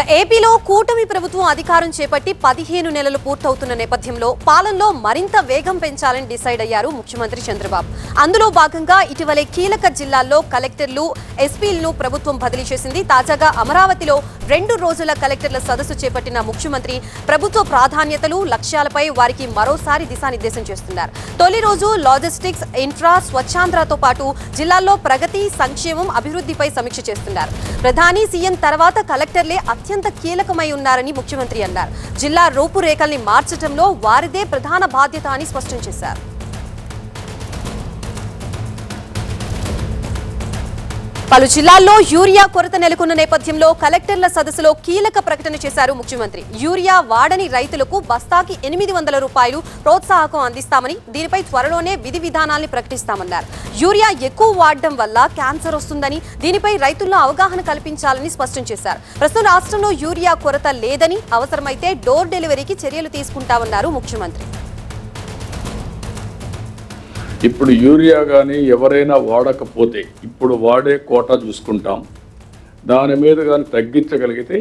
ఏపీలో కూటమి ప్రభుత్వం అధికారం చేపట్టి పదిహేను నెలలు పూర్తవుతున్న నేపథ్యంలో పాలనలో మరింత వేగం పెంచాలని డిసైడ్ అయ్యారు ముఖ్యమంత్రి చంద్రబాబు. అందులో భాగంగా ఇటీవలే కీలక జిల్లాల్లో కలెక్టర్లు ఎస్పీలను ప్రభుత్వం బదిలీ చేసింది. తాజాగా అమరావతిలో రెండు రోజుల కలెక్టర్ల సదస్సు చేపట్టిన ముఖ్యమంత్రి ప్రభుత్వ ప్రాధాన్యతలు లక్ష్యాలపై వారికి మరోసారి దిశానిర్దేశం చేస్తున్నారు. తొలి రోజు లాజిస్టిక్స్ ఇన్ఫ్రా స్వచ్ఛాంధ్రతో పాటు జిల్లాల్లో ప్రగతి సంక్షేమం అభివృద్ధిపై సమీక్ష చేస్తున్నారు. ప్రధాని సీఎం తర్వాత కలెక్టర్లే అత్యంత కీలకమై ఉన్నారని ముఖ్యమంత్రి అన్నారు. జిల్లా రూపురేఖల్ని మార్చడంలో వారిదే ప్రధాన బాధ్యత అని స్పష్టం చేశారు. పలు జిల్లాల్లో యూరియా కొరత నెలకొన్న నేపథ్యంలో కలెక్టర్ల సదస్సులో కీలక ప్రకటన చేశారు ముఖ్యమంత్రి. యూరియా వాడని రైతులకు బస్తాకి ఎనిమిది వందల రూపాయలు ప్రోత్సాహకం అందిస్తామని దీనిపై త్వరలోనే విధి విధానాల్ని ప్రకటిస్తామన్నారు. యూరియా ఎక్కువ వాడడం వల్ల క్యాన్సర్ వస్తుందని దీనిపై రైతుల్లో అవగాహన కల్పించాలని స్పష్టం చేశారు. ప్రస్తుతం రాష్ట్రంలో యూరియా కొరత లేదని అవసరమైతే డోర్ డెలివరీకి చర్యలు తీసుకుంటామన్నారు ముఖ్యమంత్రి. ఇప్పుడు యూరియా కానీ ఎవరైనా వాడకపోతే ఇప్పుడు వాడే కోటా చూసుకుంటాం. దాని మీద కానీ తగ్గించగలిగితే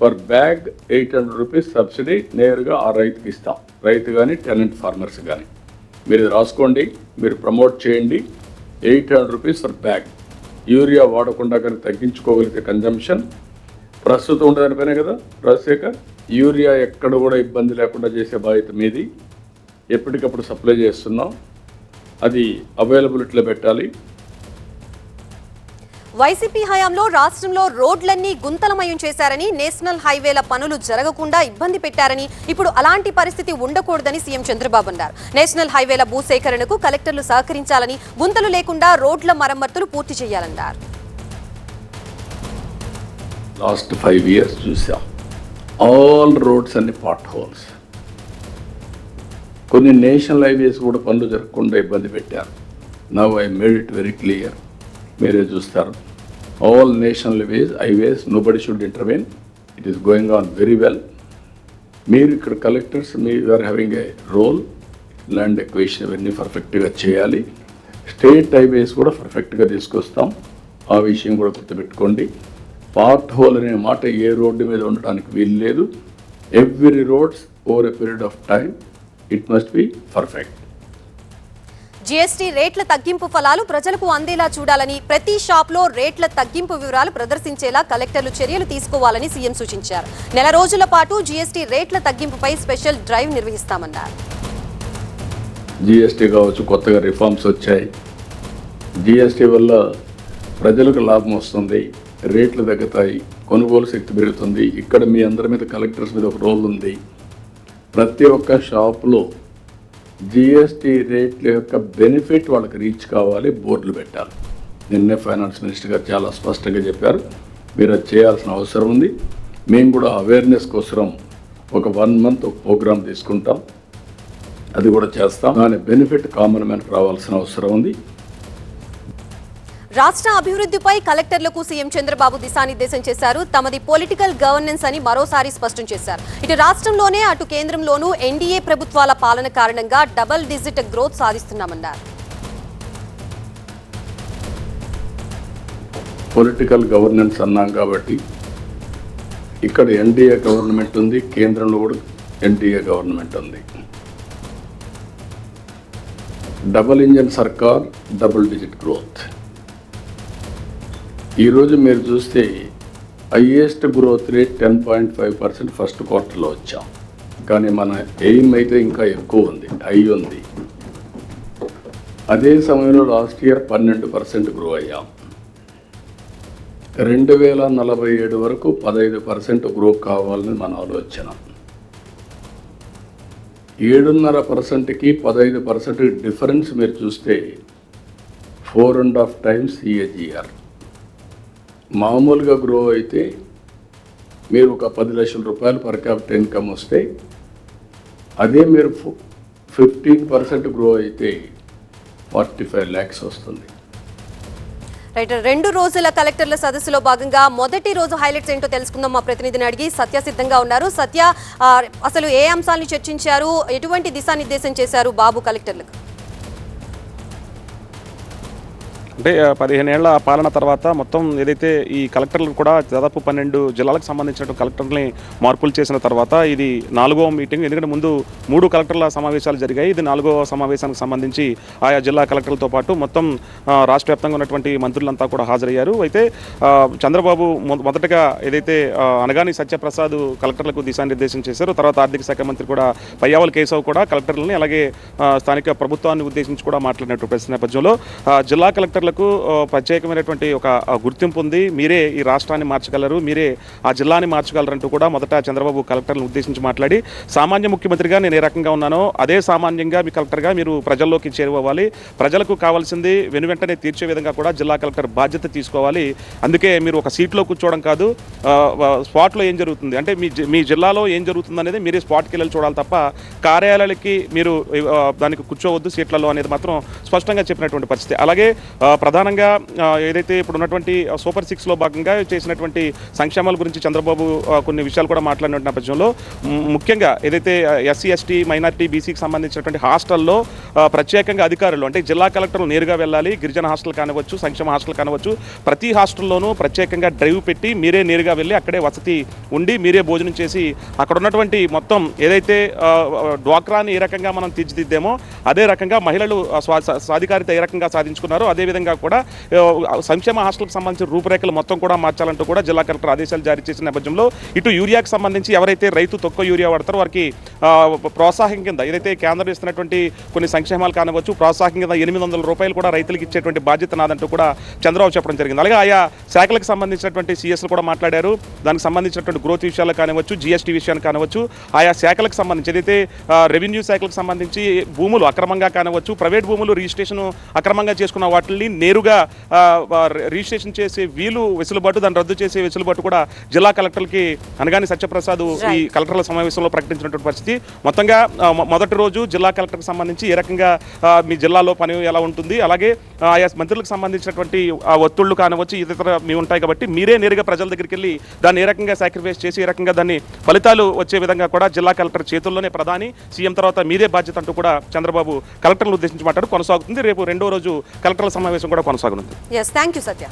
per bag eight hundred rupees subsidy నేరుగా ఆ రైతుకి ఇస్తాం. రైతు కానీ టెనెంట్ ఫార్మర్స్ కానీ మీరు ఇది రాసుకోండి మీరు ప్రమోట్ చేయండి eight hundred rupees per bag. Urea వాడకుండా కానీ తగ్గించుకోగలిగితే కన్జంప్షన్. ప్రస్తుతం ఉండదానిపైనే కదా రాజశేఖర్? యూరియా ఎక్కడ కూడా ఇబ్బంది లేకుండా చేసే బాధ్యత మీది. ఎప్పటికప్పుడు సప్లై చేస్తున్నాం. అది అవైలబిలిటీలో పెట్టాలి. వైసీపీ హయాంలో రాష్ట్రంలో రోడ్లన్నీ గుంతలమయం చేశారని నేషనల్ హైవేల పనులు జరగకుండా ఇబ్బంది పెట్టారని ఇప్పుడు అలాంటి పరిస్థితి ఉండకూడదని సీఎం చంద్రబాబు అన్నారు. నేషనల్ హైవేల భూసేకరణకు కలెక్టర్లు సహకరించాలని గుంతలు లేకుండా రోడ్ల మరమ్మతులు పూర్తి చేయాలన్నారు. లాస్ట్ ఫైవ్ ఇయర్స్ చూసాం. ఆల్ రోడ్స్ అన్ని పాట్ హోల్స్ కొన్ని నేషనల్ హైవేస్ కూడా పనులు జరగకుండా ఇబ్బంది పెట్టారు. Now I made it very clear మీరే చూస్తారు. All national highways highways nobody should intervene it is going on very well మీరు ఇక్కడ collectors me are having a role land acquisition ఇవన్నీ పర్ఫెక్ట్గా చేయాలి. స్టేట్ హైవేస్ కూడా పర్ఫెక్ట్గా తీసుకొస్తాం. ఆ విషయం కూడా గుర్తుపెట్టుకోండి. పార్ట్ హోల్ అనే మాట ఏ రోడ్డు మీద ఉండడానికి వీలు లేదు every roads over a period of time it must be perfect GST రేట్ల తగ్గింపు ఫలాలు ప్రజలకు అందేలా చూడాలని ప్రతి షాప్లో రేట్ల తగ్గింపు వివరాలు ప్రదర్శించేలా కలెక్టర్లు చర్యలు తీసుకోవాలని సీఎం సూచించారు. నెల రోజుల పాటు జీఎస్టీ రేట్ల తగ్గింపుపై స్పెషల్ డ్రైవ్ నిర్వహిస్తామన్నారు. జిఎస్టీ కావచ్చు కొత్తగా రిఫార్మ్స్ వచ్చాయి. జిఎస్టీ వల్ల ప్రజలకు లాభం వస్తుంది రేట్లు తగ్గుతాయి కొనుగోలు శక్తి పెరుగుతుంది. ఇక్కడ మీ అందరి మీద కలెక్టర్స్ మీద ఒక రోల్ ఉంది. ప్రతి ఒక్క షాప్లో జిఎస్టీ రేట్ల యొక్క బెనిఫిట్ వాళ్ళకి రీచ్ కావాలి బోర్డులు పెట్టాలి. నిన్నే ఫైనాన్స్ మినిస్టర్ గారు చాలా స్పష్టంగా చెప్పారు. మీరు అది చేయాల్సిన అవసరం ఉంది. మేము కూడా అవేర్నెస్ కోసం ఒక వన్ మంత్ ఒక ప్రోగ్రామ్ తీసుకుంటాం. అది కూడా చేస్తాం. దాని బెనిఫిట్ కామన్ మ్యాన్కి రావాల్సిన అవసరం ఉంది. రాష్ట్ర అభివృద్ధిపై కలెక్టర్లకు సీఎం చంద్రబాబు దిశానిర్దేశం చేశారు. తమది పొలిటికల్ గవర్నెన్స్ అని మరోసారి స్పష్టం చేశారు. ఇటు రాష్ట్రంలోనే అటు కేంద్రంలోనూ ఎన్డీఏ ప్రభుత్వాల పాలన కారణంగా డబుల్ డిజిట్ గ్రోత్ సాధిస్తున్నామన్నారు. పొలిటికల్ గవర్నెన్స్ అన్నాం కాబట్టి ఇక్కడ ఎన్డీఏ గవర్నమెంట్ ఉంది కేంద్రంలో కూడా ఎన్డీఏ గవర్నమెంట్ ఉంది. డబుల్ ఇంజన్ సర్కార్ డబుల్ డిజిట్ గ్రోత్. ఈరోజు మీరు చూస్తే highest growth rate ten point five percent first క్వార్టర్లో వచ్చాం. కానీ మన ఎయిమ్ అయితే ఇంకా ఎక్కువ ఉంది హై ఉంది. అదే సమయంలో లాస్ట్ ఇయర్ పన్నెండు పర్సెంట్ గ్రో అయ్యాం. రెండు వేల నలభై ఏడు వరకు పదహైదు పర్సెంట్ గ్రో కావాలని మన ఆలోచన. ఏడున్నర పర్సెంట్కి పదహైదు పర్సెంట్ డిఫరెన్స్ మీరు చూస్తే four and half times CAGR మామూలుగా గ్రో అయితే మీరు ఒక పది లక్షల రూపాయలు పర్ క్యాపిటల్ ఇన్కమ్ వస్తే అదే మీరు ఫిఫ్టీన్ పర్సెంట్ గ్రో అయితే ఫార్టీ ఫైవ్ ల్యాక్స్ వస్తుంది. రైట్ రెండు రోజుల కలెక్టర్ల సదస్సులో భాగంగా మొదటి రోజు హైలైట్స్ ఏంటో తెలుసుకుందాం మా ప్రతినిధిని అడిగి సత్య సిద్ధంగా ఉన్నారు. సత్య అసలు ఏ అంశాలను చర్చించారు? ఎటువంటి దిశానిర్దేశం చేశారు బాబు కలెక్టర్లకు? అంటే పదిహేను పదిహేనేళ్ళ పాలన తర్వాత మొత్తం ఏదైతే ఈ కలెక్టర్లు కూడా దాదాపు పన్నెండు జిల్లాలకు సంబంధించిన కలెక్టర్ని మార్పులు చేసిన తర్వాత ఇది నాలుగవ మీటింగ్. ఎందుకంటే ముందు మూడు కలెక్టర్ల సమావేశాలు జరిగాయి. ఇది నాలుగవ సమావేశానికి సంబంధించి ఆయా జిల్లా కలెక్టర్లతో పాటు మొత్తం రాష్ట్ర వ్యాప్తంగా ఉన్నటువంటి మంత్రులంతా కూడా హాజరయ్యారు. అయితే చంద్రబాబు మొ- మొదటగా ఏదైతే అనగాని సత్యప్రసాద్ కలెక్టర్లకు దిశానిర్దేశం చేశారు తర్వాత ఆర్థిక శాఖ మంత్రి కూడా పయ్యావల్ కేశవ్ కూడా కలెక్టర్లని అలాగే స్థానిక ప్రభుత్వాన్ని ఉద్దేశించి కూడా మాట్లాడినట్టు ప్రశ్న నేపథ్యంలో జిల్లా కలెక్టర్ల ఆ, ప్రత్యేకమైనటువంటి ఒక గుర్తింపు ఉంది. మీరే ఈ రాష్ట్రాన్ని మార్చగలరు మీరే ఆ జిల్లాని మార్చగలరంటూ కూడా మొదట చంద్రబాబు కలెక్టర్లను ఉద్దేశించి మాట్లాడి సామాన్య ముఖ్యమంత్రిగా నేను ఏ రకంగా ఉన్నానో అదే సామాన్యంగా మీ కలెక్టర్గా మీరు ప్రజల్లోకి చేరుకోవాలి ప్రజలకు కావాల్సింది వెను వెంటనే తీర్చే విధంగా కూడా జిల్లా కలెక్టర్ బాధ్యత తీసుకోవాలి. అందుకే మీరు ఒక సీట్లో కూర్చోవడం కాదు స్పాట్లో ఏం జరుగుతుంది? అంటే మీ జి- మీ జిల్లాలో ఏం జరుగుతుంది అనేది మీరే స్పాట్కి వెళ్ళి చూడాలి తప్ప కార్యాలయాలకి మీరు దానికి కూర్చోవద్దు సీట్లలో అనేది మాత్రం స్పష్టంగా చెప్పినటువంటి పరిస్థితి. అలాగే ప్రధానంగా ఏదైతే ఇప్పుడు ఉన్నటువంటి సూపర్ సిక్స్లో భాగంగా చేసినటువంటి సంక్షేమాల గురించి చంద్రబాబు కొన్ని విషయాలు కూడా మాట్లాడిన నేపథ్యంలో ముఖ్యంగా ఏదైతే ఎస్సీ ఎస్టీ మైనార్టీ బీసీకి సంబంధించినటువంటి హాస్టల్లో ప్రత్యేకంగా అధికారులు అంటే జిల్లా కలెక్టర్లు నేరుగా వెళ్ళాలి గిరిజన హాస్టల్ కానివచ్చు సంక్షేమ హాస్టల్ కానివచ్చు ప్రతి హాస్టల్లోనూ ప్రత్యేకంగా డ్రైవ్ పెట్టి మీరే నేరుగా వెళ్ళి అక్కడే వసతి ఉండి మీరే భోజనం చేసి అక్కడ ఉన్నటువంటి మొత్తం ఏదైతే డ్వాక్రాని ఏ రకంగా మనం తీర్చిదిద్దామో అదే రకంగా మహిళలు సాధికారిత ఏ రకంగా సాధించుకున్నారో అదే విధంగా కూడా సంక్షేమ హాస్టల్కి సంబంధించిన రూపురేఖలు మొత్తం కూడా మార్చాలంటూ కూడా జిల్లా కలెక్టర్ ఆదేశాలు జారీ చేసిన నేపథ్యంలో ఇటు యూరియాకి సంబంధించి ఎవరైతే రైతు తక్కువ యూరియా వాడతారో వారికి ప్రోత్సాహం కింద ఏదైతే కేంద్రం ఇస్తున్నటువంటి కొన్ని సంక్షేమాలు కానివచ్చు ప్రోత్సాహం కింద ఎనిమిది వందల రూపాయలు కూడా రైతులకు ఇచ్చేటువంటి బాధ్యత నాదంటూ కూడా చంద్రబాబు చెప్పడం జరిగింది. అలాగే ఆయా శాఖలకు సంబంధించినటువంటి సిఎస్లు కూడా మాట్లాడారు. దానికి సంబంధించినటువంటి గ్రోత్ విషయాలు కానివచ్చు జిఎస్టీ విషయాలు కానివచ్చు ఆయా శాఖలకు సంబంధించి ఏదైతే రెవెన్యూ శాఖలకు సంబంధించి భూములు అక్రమంగా కానివచ్చు ప్రైవేట్ భూములు రిజిస్ట్రేషన్ అక్రమంగా చేసుకున్న వాటిని నేరుగా రిజిస్ట్రేషన్ చేసే వీలు వెసులుబాటు దాన్ని రద్దు చేసే వెసులుబాటు కూడా జిల్లా కలెక్టర్లకి అనగాని సత్యప్రసాద్ ఈ కలెక్టర్ల సమావేశంలో ప్రకటించినటువంటి పరిస్థితి. మొత్తంగా మొదటి రోజు జిల్లా కలెక్టర్కి సంబంధించి ఏ రకంగా మీ జిల్లాలో పని ఎలా ఉంటుంది అలాగే ఆ, ఆయా మంత్రులకు సంబంధించినటువంటి ఒత్తిళ్ళు కానివచ్చు ఇతర మీ ఉంటాయి కాబట్టి మీరే నేరుగా ప్రజల దగ్గరికి వెళ్ళి దాన్ని ఏ రకంగా సాక్రిఫైస్ చేసి ఏ రకంగా దాన్ని ఫలితాలు వచ్చే విధంగా కూడా జిల్లా కలెక్టర్ చేతుల్లోనే ప్రధాని సీఎం తర్వాత మీదే బాధ్యత అంటూ కూడా చంద్రబాబు కలెక్టర్లు ఉద్దేశించి మాట్లాడు కొనసాగుతుంది. రేపు రెండో రోజు కలెక్టర్ల సమావేశం కూడా కొనసాగనుంది. సత్య